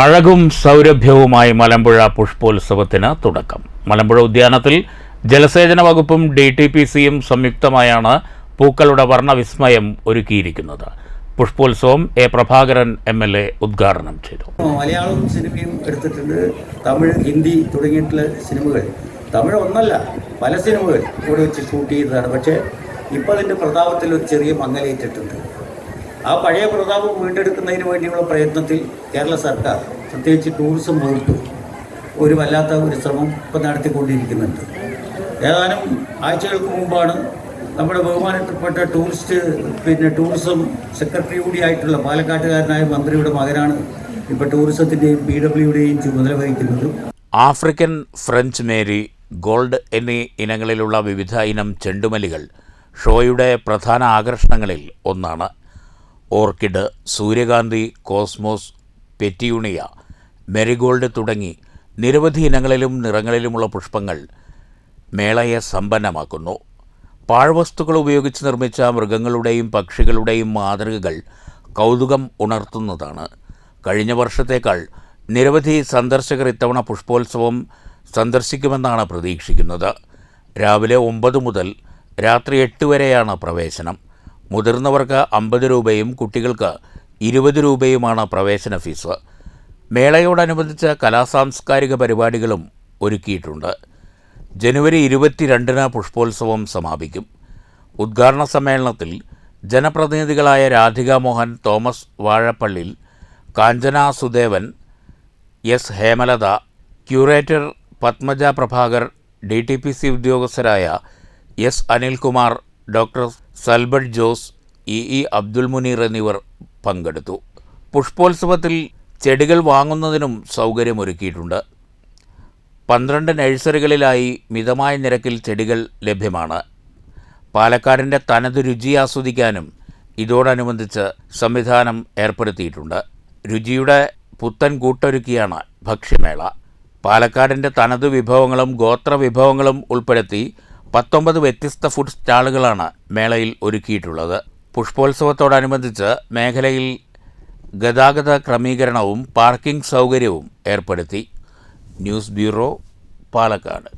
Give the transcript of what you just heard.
അഴകും സൗരഭ്യവുമായി മലമ്പുഴ പുഷ്പോത്സവത്തിന് തുടക്കം. മലമ്പുഴ ഉദ്യാനത്തിൽ ജലസേചന വകുപ്പും ഡി ടി പി സിയും സംയുക്തമായാണ് പൂക്കളുടെ വർണവിസ്മയം ഒരുക്കിയിരിക്കുന്നത്. പുഷ്പോത്സവം A Prabhakaran M L A ഉദ്ഘാടനം ചെയ്തു. മലയാളം സിനിമയും എടുത്തിട്ടുണ്ട്. തമിഴ് ഹിന്ദി തുടങ്ങിയിട്ടുള്ള സിനിമകൾ. തമിഴ് ഒന്നല്ല പല സിനിമകൾ ഇവിടെ വെച്ച് ഷൂട്ട് ചെയ്തതാണ്. പക്ഷേ ഇപ്പോൾ അതിന്റെ പ്രതാപത്തിൽ ഒരു ചെറിയ മങ്ങലേറ്റിട്ടുണ്ട് ആ പഴയ പ്രതാപം വീണ്ടെടുക്കുന്നതിന് വേണ്ടിയുള്ള പ്രയത്നത്തിൽ കേരള സർക്കാർ പ്രത്യേകിച്ച് ടൂറിസം വകുപ്പ് ഒരു വല്ലാത്ത ഒരു ശ്രമം ഇപ്പം നടത്തിക്കൊണ്ടിരിക്കുന്നുണ്ട്. ഏതാനും ആഴ്ചകൾക്ക് മുമ്പാണ് നമ്മുടെ ബഹുമാനപ്പെട്ട ടൂറിസ്റ്റ് പിന്നെ ടൂറിസം സെക്രട്ടറി കൂടിയായിട്ടുള്ള പാലക്കാട്ടുകാരനായ മന്ത്രിയുടെ മകനാണ് ഇപ്പോൾ ടൂറിസത്തിന്റെയും പി ഡബ്ല്യുടെയും ചുമതല വഹിക്കുന്നത്. ആഫ്രിക്കൻ ഫ്രഞ്ച് മേരി ഗോൾഡ് എന്നീ ഇനങ്ങളിലുള്ള വിവിധ ഇനം ചെണ്ടുമല്ലികൾ ഷോയുടെ പ്രധാന ആകർഷണങ്ങളിൽ ഒന്നാണ്. ഓർക്കിഡ് സൂര്യകാന്തി കോസ്മോസ് പെറ്റിയൂണിയ മെറിഗോൾഡ് തുടങ്ങി നിരവധി ഇനങ്ങളിലും നിറങ്ങളിലുമുള്ള പുഷ്പങ്ങൾ മേളയെ സമ്പന്നമാക്കുന്നു. പാഴ്വസ്തുക്കൾ ഉപയോഗിച്ച് നിർമ്മിച്ച മൃഗങ്ങളുടെയും പക്ഷികളുടെയും മാതൃകകൾ കൗതുകം ഉണർത്തുന്നതാണ്. കഴിഞ്ഞ വർഷത്തേക്കാൾ നിരവധി സന്ദർശകർ ഇത്തവണ പുഷ്പോത്സവം സന്ദർശിക്കുമെന്നാണ് പ്രതീക്ഷിക്കുന്നത്. രാവിലെ ഒമ്പത് മുതൽ രാത്രി എട്ട് വരെയാണ് പ്രവേശനം. മുതിർന്നവർക്ക് അമ്പത് രൂപയും കുട്ടികൾക്ക് ഇരുപത് രൂപയുമാണ് പ്രവേശന ഫീസ്. മേളയോടനുബന്ധിച്ച് കലാസാംസ്കാരിക പരിപാടികളും ഒരുക്കിയിട്ടുണ്ട്. ജനുവരി ഇരുപത്തിരണ്ടിന് പുഷ്പോത്സവം സമാപിക്കും. ഉദ്ഘാടന സമ്മേളനത്തിൽ ജനപ്രതിനിധികളായ Radhika Mohan Thomas Vazhappallil Kanchana Sudevan S Hemalatha curator Padmaja Prabhakar D T P C ഉദ്യോഗസ്ഥരായ S Anilkumar doctor Salbert Jose E E Abdul Muneer എന്നിവർ പങ്കെടുത്തു. പുഷ്പോത്സവത്തിൽ ചെടികൾ വാങ്ങുന്നതിനും സൗകര്യമൊരുക്കിയിട്ടുണ്ട്. പന്ത്രണ്ട് നഴ്സറികളിലായി മിതമായ നിരക്കിൽ ചെടികൾ ലഭ്യമാണ്. പാലക്കാടിന്റെ തനത് രുചി ആസ്വദിക്കാനും ഇതോടനുബന്ധിച്ച് സംവിധാനം ഏർപ്പെടുത്തിയിട്ടുണ്ട്. രുചിയുടെ പുത്തൻ കൂട്ടൊരുക്കിയാണ് ഭക്ഷ്യമേള. പാലക്കാടിന്റെ തനത് വിഭവങ്ങളും ഗോത്ര വിഭവങ്ങളും ഉൾപ്പെടുത്തി പത്തൊമ്പത് വ്യത്യസ്ത ഫുഡ് സ്റ്റാളുകളാണ് മേളയിൽ ഒരുക്കിയിട്ടുള്ളത്. പുഷ്പോത്സവത്തോടനുബന്ധിച്ച് മേഖലയിൽ ഗതാഗത ക്രമീകരണവും പാർക്കിംഗ് സൗകര്യവും ഏർപ്പെടുത്തി. News bureau Palakkad.